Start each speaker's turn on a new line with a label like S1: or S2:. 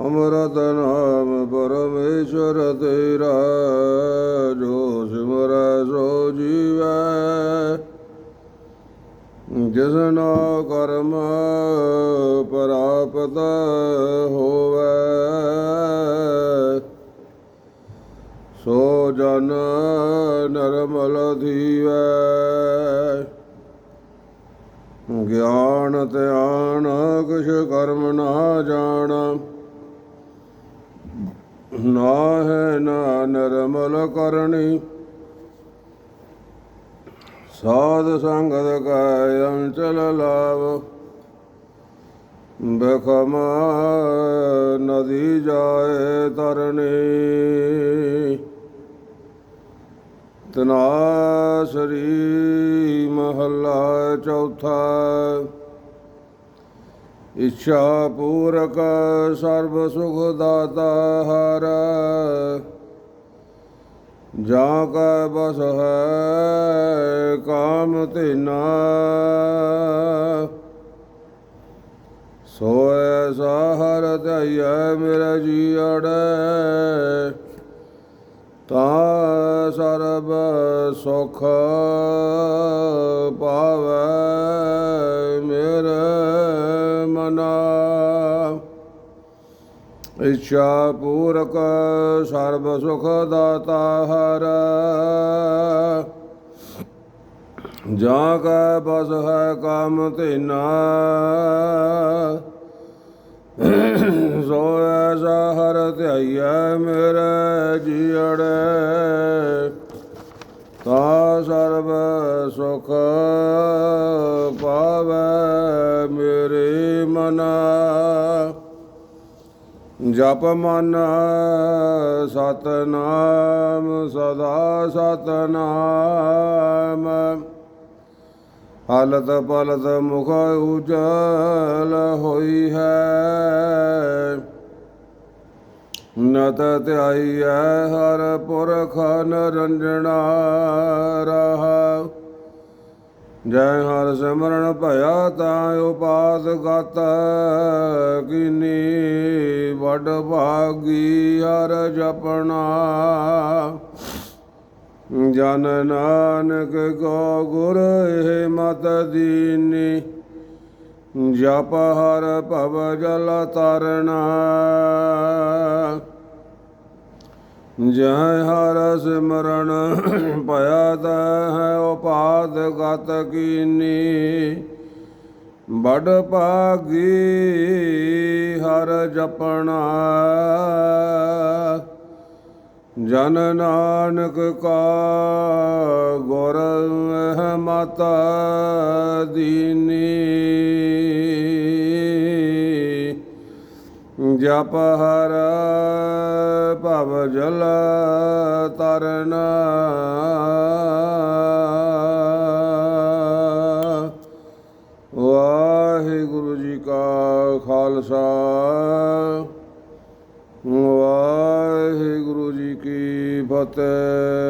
S1: ਅਮਰਤ ਨਾਮ ਪਰਮੇਸ਼ਰ ਤੇਰਾ, ਜੋ ਸਿਮਰੈ ਸੋ ਜੀਵੈ। ਜਿਸਨਾ ਕਰਮ ਪ੍ਰਾਪਤ ਹੋਵੇ, ਸੋ ਜਨ ਨਰਮਲ ਧੀਵੈ ਗਿਆਨ ਧਿਆਨ, ਕੁਛ ਕਰਮ ਨਾ ਜਾਣ। ਨਾ ਹੈ ਨਾ ਨਰਮਲ ਕਰਨੀ। ਸਾਧ ਸੰਗਤ ਕੈ ਅੰਚਲ ਲਾਵ। ਬਖਮ ਨਦੀ ਜਾਏ ਤਰਨੀ। ਤਨਾਸਰੀ ਮਹੱਲਾ ਚੌਥਾ। ਇੱਛਾ ਪੂਰਕ ਸਰਬ ਸੁਖ ਦਾਤਾ ਹਰ ਜਾਂ ਕੈ ਬਸ ਹੈ ਕਾਮ ਤੇਨਾ ਸੋ ਐਸਾ ਹਰ ਧਿਆਇ ਮੇਰਾ ਜੀਅੜੈ ਤਾ ਸਰਬ ਸੁਖ ਪਾਵੈ। ਇੱਛਾ ਪੂਰਕ ਸਰਬ ਸੁਖ ਦਾਤਾ ਹਰ। ਜਾ ਕੈ ਬਸ ਹੈ ਕਾਮ ਤੇਨਾ ਸੋ ਐਸਾ ਹਰ ਧਿਆਈਐ ਮੇਰੇ ਜੀੜੇ ਤਾ ਸਰਬ ਸੁਖ ਪਾਵੈ ਮੇਰੇ ਮਨਾ। ਜਪ ਮਨ ਸਤਨਾਮ, ਸਦਾ ਸਤਨਾਮ। ਹਲਤ ਪਲਤ ਮੁਖ ਉਜਲ ਹੋਈ ਹੈ। ਨਤ ਹੈ ਹਰ ਪੁਰਖ ਨਰੰਜਣਾ ਰਹਾ। ਜੈ ਹਰ ਸਿਮਰਨ ਭਇਆ ਤਾਂ ਉਪਾਦ ਗਤ ਕਿਨੀ। ਵੱਡ ਭਾਗੀ ਹਰ ਜਪਣਾ। ਜਨ ਨਾਨਕ ਕੋ ਗੁਰ ਇਹ ਮਤ ਦੀਨੀ, ਜਪ ਹਰ ਭਵ ਜਲ ਤਰਨਾ ਜੈ ਹਰ ਸਿਮਰਨ ਭਇਆ ਤਾ ਹੈ ਉਪਾਦ ਗਤ ਕੀਨੀ। ਬੜ ਭਾਗੀ ਹਰ ਜਪਣਾ। ਜਨ ਨਾਨਕ ਕਾ ਗੁਰ ਹੈ ਮਾਤਾ ਦੀਨੀ। ਜਪ ਹਰ ਭਵ ਜਲ ਤਰਨਾ। ਵਾਹਿਗੁਰੂ